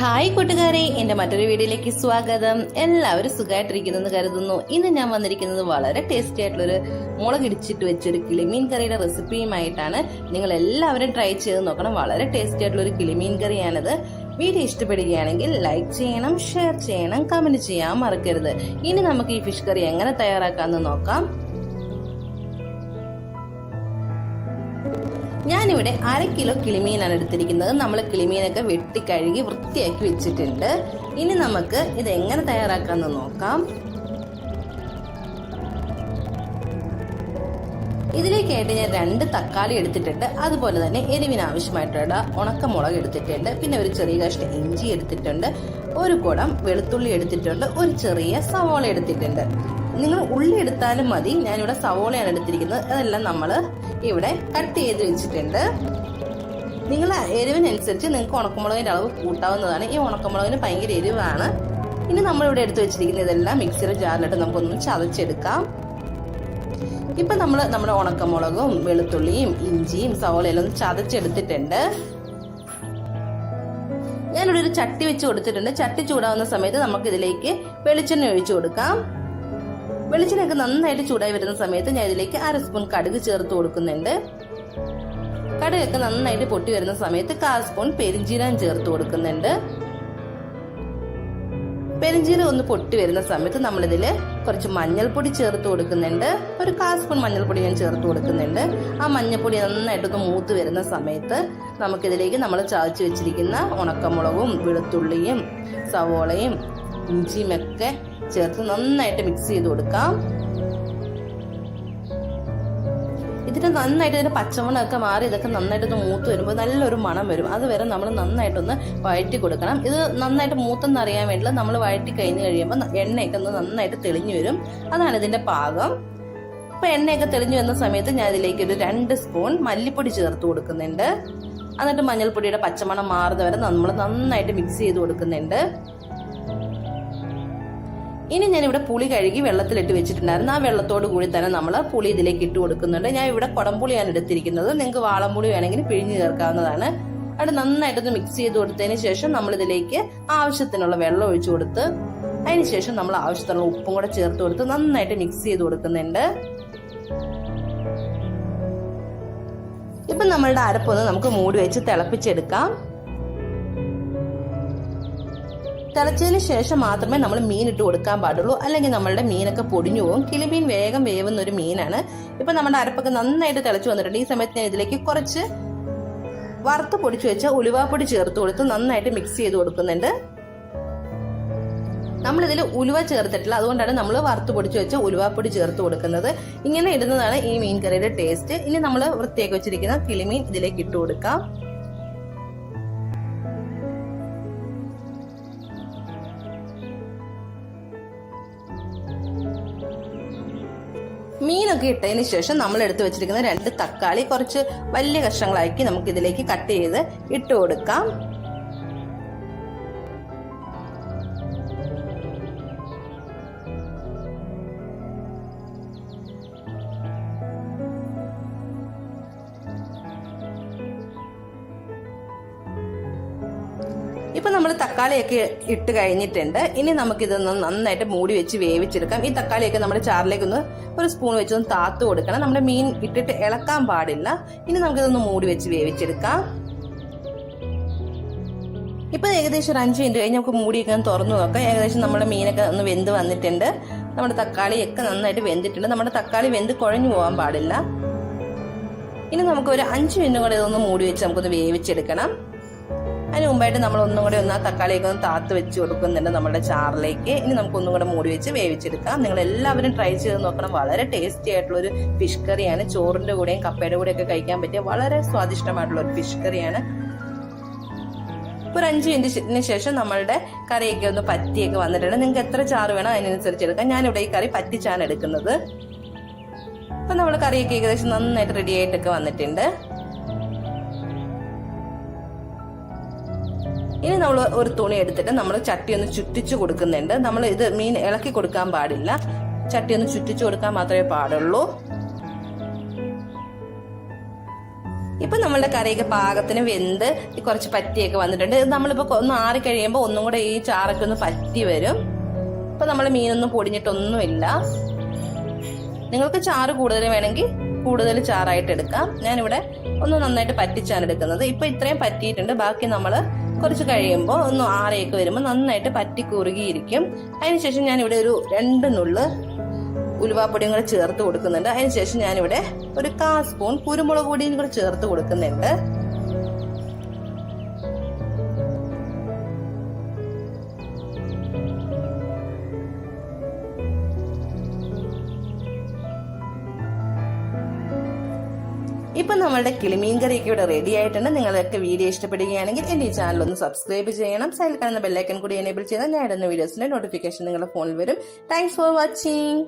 Hi കൂട്ടുകാരെ എന്റെ മറ്റൊരു വീഡിയോയിലേക്ക് സ്വാഗതം. എല്ലാവരും സുഖമായിട്ടിരിക്കുന്നെന്ന് കരുതുന്നു. ഇന്ന് ഞാൻ വന്നിരിക്കുന്നത് വളരെ ടേസ്റ്റി ആയിട്ടുള്ളൊരു മുളകിടിച്ചിട്ട് വെച്ചൊരു കിളിമീൻ കറിയുടെ റെസിപ്പിയുമായിട്ടാണ്. നിങ്ങൾ എല്ലാവരും ട്രൈ ചെയ്ത് നോക്കണം. വളരെ ടേസ്റ്റി ആയിട്ടുള്ള ഒരു കിളിമീൻ കറിയാണിത് വീഡിയോ ഇഷ്ടപ്പെടുകയാണെങ്കിൽ ലൈക്ക് ചെയ്യണം ഷെയർ ചെയ്യണം കമന്റ് ചെയ്യാൻ മറക്കരുത്. ഇനി നമുക്ക് ഈ ഫിഷ് കറി എങ്ങനെ തയ്യാറാക്കാമെന്ന് നോക്കാം. ഞാനിവിടെ അര കിലോ കിളിമീനാണ് എടുത്തിരിക്കുന്നത്. നമ്മൾ കിളിമീനൊക്കെ വെട്ടി കഴുകി വൃത്തിയാക്കി വെച്ചിട്ടുണ്ട്. ഇനി നമുക്ക് ഇത് എങ്ങനെ തയ്യാറാക്കാമെന്ന് നോക്കാം. ഇതിലേക്കായിട്ട് ഞാൻ രണ്ട് തക്കാളി എടുത്തിട്ടുണ്ട്. അതുപോലെ തന്നെ എരിവിന് ആവശ്യമായിട്ടുള്ള ഉണക്കമുളക് എടുത്തിട്ടുണ്ട്. പിന്നെ ഒരു ചെറിയ കഷ്ണം ഇഞ്ചി എടുത്തിട്ടുണ്ട്. ഒരു കുടം വെളുത്തുള്ളി എടുത്തിട്ടുണ്ട്. ഒരു ചെറിയ സവോള എടുത്തിട്ടുണ്ട്. നിങ്ങൾ ഉള്ളി എടുത്താലും മതി. ഞാനിവിടെ സവോളയാണ് എടുത്തിരിക്കുന്നത്. അതെല്ലാം നമ്മൾ ഇവിടെ കട്ട് ചെയ്ത് വെച്ചിട്ടുണ്ട്. നിങ്ങൾ എരിവിനനുസരിച്ച് നിങ്ങൾക്ക് ഉണക്കമുളകിന്റെ അളവ് കൂട്ടാവുന്നതാണ്. ഈ ഉണക്കമുളകിന് ഭയങ്കര എരിവാണ്. ഇനി നമ്മൾ ഇവിടെ എടുത്തു വെച്ചിരിക്കുന്ന ഇതെല്ലാം മിക്സിയുടെ ജാറിലിട്ട് നമുക്കൊന്ന് ചതച്ചെടുക്കാം. ഇപ്പൊ നമ്മൾ നമ്മുടെ ഉണക്കമുളകും വെളുത്തുള്ളിയും ഇഞ്ചിയും സവോളയെല്ലാം ഒന്ന് ചതച്ചെടുത്തിട്ടുണ്ട്. ഞാനിവിടെ ഒരു ചട്ടി വെച്ച് കൊടുത്തിട്ടുണ്ട്. ചട്ടി ചൂടാവുന്ന സമയത്ത് നമുക്ക് ഇതിലേക്ക് വെളിച്ചെണ്ണ ഒഴിച്ചു കൊടുക്കാം. വെളിച്ചെണ്ണയൊക്കെ നന്നായിട്ട് ചൂടായി വരുന്ന സമയത്ത് ഞാൻ ഇതിലേക്ക് അര സ്പൂൺ കടുക് ചേർത്ത് കൊടുക്കുന്നുണ്ട്. കടുകൊക്കെ നന്നായിട്ട് പൊട്ടി വരുന്ന സമയത്ത് കാൽ സ്പൂൺ പെരിഞ്ചീരം ചേർത്ത് കൊടുക്കുന്നുണ്ട്. പെരിഞ്ചീരം ഒന്ന് പൊട്ടി വരുന്ന സമയത്ത് നമ്മൾ നമ്മളിതിൽ കുറച്ച് മഞ്ഞൾപ്പൊടി ചേർത്ത് കൊടുക്കുന്നുണ്ട്. ഒരു കാൽ സ്പൂൺ മഞ്ഞൾപ്പൊടി ഞാൻ ചേർത്ത് കൊടുക്കുന്നുണ്ട്. ആ മഞ്ഞൾപ്പൊടി നന്നായിട്ടൊന്ന് മൂത്ത് വരുന്ന സമയത്ത് നമുക്കിതിലേക്ക് നമ്മൾ ചതച്ച് വെച്ചിരിക്കുന്ന ഉണക്കമുളകും വെളുത്തുള്ളിയും സവോളയും ഇഞ്ചിയും ഒക്കെ ചേർത്ത് നന്നായിട്ട് മിക്സ് ചെയ്ത് കൊടുക്കാം. ഇതിന് നന്നായിട്ട് ഇതിന്റെ പച്ചമണമൊക്കെ മാറി ഇതൊക്കെ നന്നായിട്ട് ഒന്ന് മൂത്ത് വരുമ്പോൾ നല്ലൊരു മണം വരും. അതുവരെ നമ്മൾ നന്നായിട്ടൊന്ന് വഴറ്റി കൊടുക്കണം. ഇത് നന്നായിട്ട് മൂത്തെന്ന് അറിയാൻ വേണ്ടിയിട്ട് നമ്മൾ വഴറ്റി കഴിഞ്ഞ് കഴിയുമ്പോൾ എണ്ണയൊക്കെ ഒന്ന് നന്നായിട്ട് തെളിഞ്ഞു വരും. അതാണ് ഇതിന്റെ പാകം. അപ്പൊ എണ്ണയൊക്കെ തെളിഞ്ഞു വരുന്ന സമയത്ത് ഞാൻ ഇതിലേക്ക് ഒരു രണ്ട് സ്പൂൺ മല്ലിപ്പൊടി ചേർത്ത് കൊടുക്കുന്നുണ്ട്. എന്നിട്ട് മഞ്ഞൾപ്പൊടിയുടെ പച്ചമണം മാറുന്നവരെ നമ്മൾ നന്നായിട്ട് മിക്സ് ചെയ്ത് കൊടുക്കുന്നുണ്ട്. ഇനി ഞാൻ ഇവിടെ പുളി കഴുകി വെള്ളത്തിലിട്ട് വെച്ചിട്ടുണ്ടായിരുന്നു. ആ വെള്ളത്തോട് കൂടി തന്നെ നമ്മൾ പുളി ഇതിലേക്ക് ഇട്ട് കൊടുക്കുന്നുണ്ട്. ഞാൻ ഇവിടെ കുടംപുളിയാണ് എടുത്തിരിക്കുന്നത്. നിങ്ങൾക്ക് വാളംപുളി വേണമെങ്കിൽ പിഴിഞ്ഞു ചേർക്കാവുന്നതാണ്. അവിടെ നന്നായിട്ടൊന്ന് മിക്സ് ചെയ്ത് കൊടുത്തതിന് ശേഷം നമ്മൾ ഇതിലേക്ക് ആവശ്യത്തിനുള്ള വെള്ളം ഒഴിച്ചു കൊടുത്ത് അതിനുശേഷം നമ്മൾ ആവശ്യത്തിനുള്ള ഉപ്പും കൂടെ ചേർത്ത് കൊടുത്ത് നന്നായിട്ട് മിക്സ് ചെയ്ത് കൊടുക്കുന്നുണ്ട്. ഇപ്പൊ നമ്മളുടെ അരപ്പൊന്ന് നമുക്ക് മൂടി വെച്ച് തിളപ്പിച്ചെടുക്കാം. തിളച്ചതിന് ശേഷം മാത്രമേ നമ്മൾ മീൻ ഇട്ട് കൊടുക്കാൻ പാടുള്ളൂ. അല്ലെങ്കിൽ നമ്മളുടെ മീനൊക്കെ പൊടിഞ്ഞു പോകും. കിളിമീൻ വേഗം വേവുന്ന ഒരു മീനാണ്. ഇപ്പൊ നമ്മുടെ അരപ്പൊക്കെ നന്നായിട്ട് തിളച്ചു വന്നിട്ടുണ്ട്. ഈ സമയത്ത് ഞാൻ ഇതിലേക്ക് കുറച്ച് വറുത്ത് പൊടിച്ചു വെച്ച ഉലുവാപ്പൊടി ചേർത്ത് കൊടുത്ത് നന്നായിട്ട് മിക്സ് ചെയ്ത് കൊടുക്കുന്നുണ്ട്. നമ്മളിതിൽ ഉലുവ ചേർത്തിട്ടില്ല. അതുകൊണ്ടാണ് നമ്മൾ വറുത്ത് പൊടിച്ചു വെച്ച ഉലുവാപ്പൊടി ചേർത്ത് കൊടുക്കുന്നത്. ഇങ്ങനെ ഇടുന്നതാണ് ഈ മീൻ കറിയുടെ ടേസ്റ്റ് ഇനി നമ്മൾ വൃത്തിയാക്കി വെച്ചിരിക്കുന്ന കിളിമീൻ ഇതിലേക്ക് ഇട്ട് കൊടുക്കാം. മീനൊക്കെ ഇട്ടതിന് ശേഷം നമ്മൾ എടുത്തു വെച്ചിരിക്കുന്ന രണ്ട് തക്കാളി കുറച്ച് വലിയ കഷ്ണങ്ങളാക്കി നമുക്ക് ഇതിലേക്ക് കട്ട് ചെയ്ത് ഇട്ട് കൊടുക്കാം. ഇപ്പൊ നമ്മൾ തക്കാളിയൊക്കെ ഇട്ട് കഴിഞ്ഞിട്ടുണ്ട്. ഇനി നമുക്കിതൊന്ന് നന്നായിട്ട് മൂടി വെച്ച് വേവിച്ചെടുക്കാം. ഈ തക്കാളിയൊക്കെ നമ്മുടെ ചാറിലേക്ക് ഒന്ന് ഒരു സ്പൂൺ വെച്ചൊന്ന് താത്തു കൊടുക്കണം. നമ്മുടെ മീൻ ഇട്ടിട്ട് ഇളക്കാൻ പാടില്ല. ഇനി നമുക്കിതൊന്ന് മൂടി വെച്ച് വേവിച്ചെടുക്കാം. ഇപ്പൊ ഏകദേശം ഒരു അഞ്ച് മിനിറ്റ് കഴിഞ്ഞ് നമുക്ക് മൂടിയൊക്കെ തുറന്നു നോക്കാം. ഏകദേശം നമ്മുടെ മീനൊക്കെ ഒന്ന് വെന്ത് വന്നിട്ടുണ്ട്. നമ്മുടെ തക്കാളിയൊക്കെ നന്നായിട്ട് വെന്തിട്ടുണ്ട്. നമ്മുടെ തക്കാളി വെന്ത് കുഴഞ്ഞു പോകാൻ പാടില്ല. ഇനി നമുക്ക് ഒരു അഞ്ച് മിനിറ്റ് കൂടെ ഇതൊന്ന് മൂടി വെച്ച് നമുക്കൊന്ന് വേവിച്ചെടുക്കണം. അതിന് മുമ്പായിട്ട് നമ്മൾ ഒന്നും കൂടെ ഒന്ന് ആ തക്കാളിയൊക്കെ ഒന്ന് താത്ത് വെച്ച് കൊടുക്കുന്നുണ്ട് നമ്മുടെ ചാറിലേക്ക്. ഇനി നമുക്ക് ഒന്നും കൂടെ മൂടി വെച്ച് വേവിച്ചെടുക്കാം. നിങ്ങൾ എല്ലാവരും ട്രൈ ചെയ്ത് നോക്കണം. വളരെ ടേസ്റ്റി ആയിട്ടുള്ള ഒരു ഫിഷ് കറിയാണ് ചോറിന്റെ കൂടെയും കപ്പയുടെ കൂടെയൊക്കെ കഴിക്കാൻ പറ്റിയ വളരെ സ്വാദിഷ്ടമായിട്ടുള്ള ഒരു ഫിഷ് കറിയാണ് ഒരു അഞ്ച് മിനിറ്റിന് ശേഷം നമ്മളുടെ കറിയൊക്കെ ഒന്ന് പറ്റിയൊക്കെ വന്നിട്ടുണ്ട്. നിങ്ങൾക്ക് എത്ര ചാറ് വേണം അതിനനുസരിച്ച് എടുക്കാം. ഞാനിവിടെ ഈ കറി പറ്റിച്ചാണ് എടുക്കുന്നത്. അപ്പൊ നമ്മൾ കറിയൊക്കെ ഏകദേശം നന്നായിട്ട് റെഡി ആയിട്ടൊക്കെ വന്നിട്ടുണ്ട്. ഇനി നമ്മൾ ഒരു തുണി എടുത്തിട്ട് നമ്മൾ ചട്ടി ഒന്ന് ചുറ്റിച്ചു കൊടുക്കുന്നുണ്ട്. നമ്മൾ ഇത് മീൻ ഇളക്കി കൊടുക്കാൻ പാടില്ല. ചട്ടി ഒന്ന് ചുറ്റിച്ചു കൊടുക്കാൻ മാത്രമേ പാടുള്ളൂ. ഇപ്പൊ നമ്മളുടെ കറിയൊക്കെ പാകത്തിന് വെന്ത് കുറച്ച് പറ്റിയൊക്കെ വന്നിട്ടുണ്ട്. ഇത് നമ്മളിപ്പോ ഒന്ന് ആറി കഴിയുമ്പോൾ ഒന്നും കൂടെ ഈ ചാറൊക്കെ ഒന്ന് പറ്റി വരും. ഇപ്പൊ നമ്മൾ മീനൊന്നും പൊടിഞ്ഞിട്ടൊന്നുമില്ല. നിങ്ങൾക്ക് ചാറ് കൂടുതൽ വേണമെങ്കിൽ കൂടുതൽ ചാറായിട്ട് എടുക്കാം. ഞാനിവിടെ ഒന്ന് നന്നായിട്ട് പറ്റിച്ചാണ് എടുക്കുന്നത്. ഇപ്പൊ ഇത്രയും പറ്റിയിട്ടുണ്ട്. ബാക്കി നമ്മൾ കുറച്ച് കഴിയുമ്പോൾ ഒന്ന് ആറയൊക്കെ വരുമ്പോൾ നന്നായിട്ട് പറ്റി കുറുകിയിരിക്കും. അതിനുശേഷം ഞാനിവിടെ ഒരു രണ്ട് നുള്ള് ഉലുവാപ്പൊടിയും കൂടെ ചേർത്ത് കൊടുക്കുന്നുണ്ട്. അതിനുശേഷം ഞാനിവിടെ ഒരു കാ സ്പൂൺ കുരുമുളക് പൊടിയും കൂടെ ചേർത്ത് കൊടുക്കുന്നുണ്ട്. ഇപ്പൊ നമ്മളുടെ കിളിമീൻ കറിയൊക്കെ ഇവിടെ റെഡി ആയിട്ടുണ്ട്. നിങ്ങളൊക്കെ വീഡിയോ ഇഷ്ടപ്പെടുകയാണെങ്കിൽ എന്റെ ഈ ചാനൽ ഒന്ന് സബ്സ്ക്രൈബ് ചെയ്യണം. സൈഡിൽ കാണുന്ന ബെല്ലൈക്കൻ കൂടി എനേബിൾ ചെയ്താൽ ഞാൻ ഇടുന്ന വീഡിയോസിന്റെ നോട്ടിഫിക്കേഷൻ നിങ്ങളുടെ ഫോണിൽ വരും. Thanks for watching